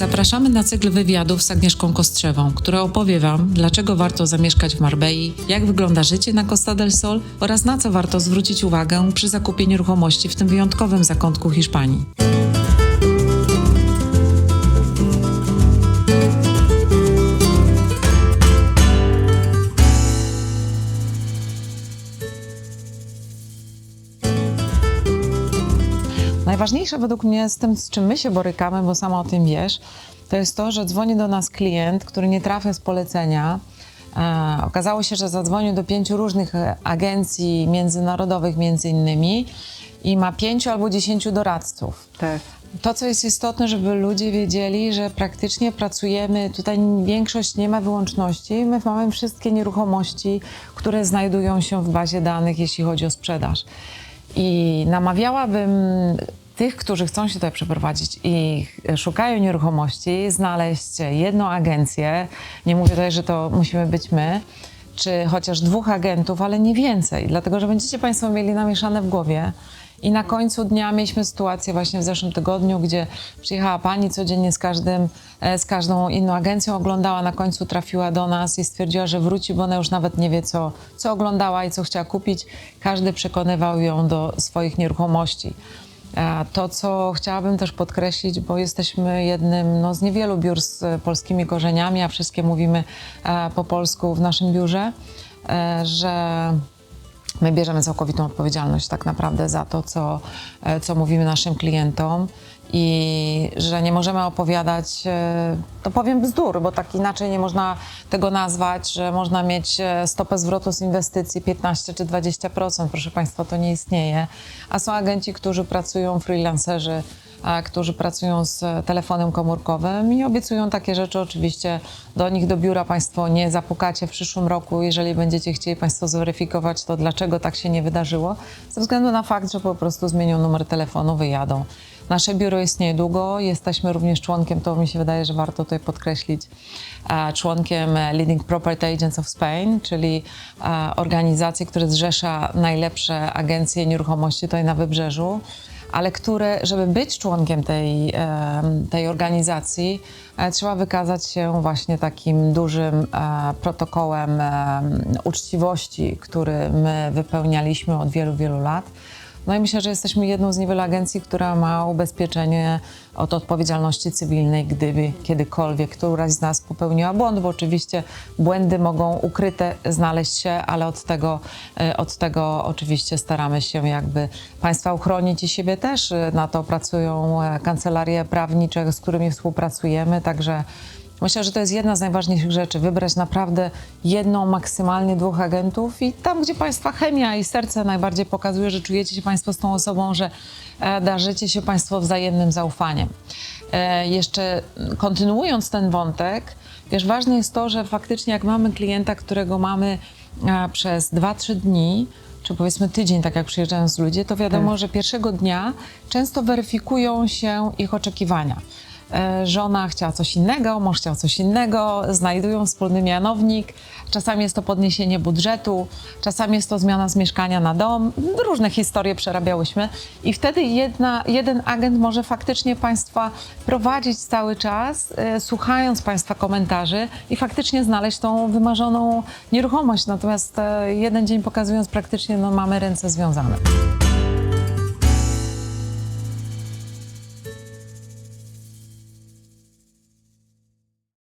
Zapraszamy na cykl wywiadów z Agnieszką Kostrzewą, która opowie Wam, dlaczego warto zamieszkać w Marbei, jak wygląda życie na Costa del Sol oraz na co warto zwrócić uwagę przy zakupie nieruchomości w tym wyjątkowym zakątku Hiszpanii. Najważniejsze według mnie z tym, z czym my się borykamy, bo sama o tym wiesz, to jest to, że dzwoni do nas klient, który nie trafia z polecenia. E, okazało się, że zadzwonił do pięciu różnych agencji międzynarodowych między innymi i ma pięciu albo dziesięciu doradców. Tak. To, co jest istotne, żeby ludzie wiedzieli, że praktycznie pracujemy, tutaj większość nie ma wyłączności, my mamy wszystkie nieruchomości, które znajdują się w bazie danych, jeśli chodzi o sprzedaż. I namawiałabym tych, którzy chcą się tutaj przeprowadzić i szukają nieruchomości, znaleźć jedną agencję, nie mówię tutaj, że to musimy być my, czy chociaż dwóch agentów, ale nie więcej, dlatego że będziecie Państwo mieli namieszane w głowie. I na końcu dnia mieliśmy sytuację właśnie w zeszłym tygodniu, gdzie przyjechała pani codziennie z, każdym, e, z każdą inną agencją, oglądała, na końcu trafiła do nas i stwierdziła, że wróci, bo ona już nawet nie wie, co, co oglądała i co chciała kupić. Każdy przekonywał ją do swoich nieruchomości. A To, co chciałabym też podkreślić, bo jesteśmy jednym no, z niewielu biur z e, polskimi korzeniami, a wszystkie mówimy e, po polsku w naszym biurze, e, że my bierzemy całkowitą odpowiedzialność tak naprawdę za to, co, e, co mówimy naszym klientom i że nie możemy opowiadać, e, to powiem bzdur, bo tak inaczej nie można tego nazwać, że można mieć e, stopę zwrotu z inwestycji 15 czy 20%. Proszę Państwa, to nie istnieje. A są agenci, którzy pracują, freelancerzy, którzy pracują z telefonem komórkowym i obiecują takie rzeczy. Oczywiście do nich do biura Państwo nie zapukacie w przyszłym roku. Jeżeli będziecie chcieli Państwo zweryfikować to, dlaczego tak się nie wydarzyło, ze względu na fakt, że po prostu zmienią numer telefonu, wyjadą. Nasze biuro istnieje długo, jesteśmy również członkiem, to mi się wydaje, że warto tutaj podkreślić, e, członkiem e, Leading Property Agents of Spain, czyli e, organizacji, która zrzesza najlepsze agencje nieruchomości tutaj na wybrzeżu ale które, żeby być członkiem tej, tej organizacji, trzeba wykazać się właśnie takim dużym protokołem em, uczciwości, który my wypełnialiśmy od wielu, wielu lat. No i myślę, że jesteśmy jedną z niewielu agencji, która ma ubezpieczenie od odpowiedzialności cywilnej, gdyby kiedykolwiek któraś z nas popełniła błąd, bo oczywiście błędy mogą ukryte znaleźć się, ale od tego, e, od tego oczywiście staramy się jakby Państwa uchronić i siebie też. E, Na to pracują e, kancelarie prawnicze, z którymi współpracujemy, także Myślę, że to jest jedna z najważniejszych rzeczy. Wybrać naprawdę jedną, maksymalnie dwóch agentów i tam, gdzie Państwa chemia i serce najbardziej pokazuje, że czujecie się Państwo z tą osobą, że e, darzycie się Państwo wzajemnym zaufaniem. E, jeszcze kontynuując ten wątek, wiesz, ważne jest to, że faktycznie jak mamy klienta, którego mamy e, przez 2-3 dni, czy powiedzmy tydzień, tak jak przyjeżdżają z ludzie, to wiadomo, że pierwszego dnia często weryfikują się ich oczekiwania żona chciała coś innego, mąż chciał coś innego, znajdują wspólny mianownik. Czasami jest to podniesienie budżetu, czasami jest to zmiana z mieszkania na dom. Różne historie przerabiałyśmy i wtedy jedna, jeden agent może faktycznie Państwa prowadzić cały czas, e, słuchając Państwa komentarzy i faktycznie znaleźć tą wymarzoną nieruchomość. Natomiast e, jeden dzień pokazując praktycznie, no mamy ręce związane.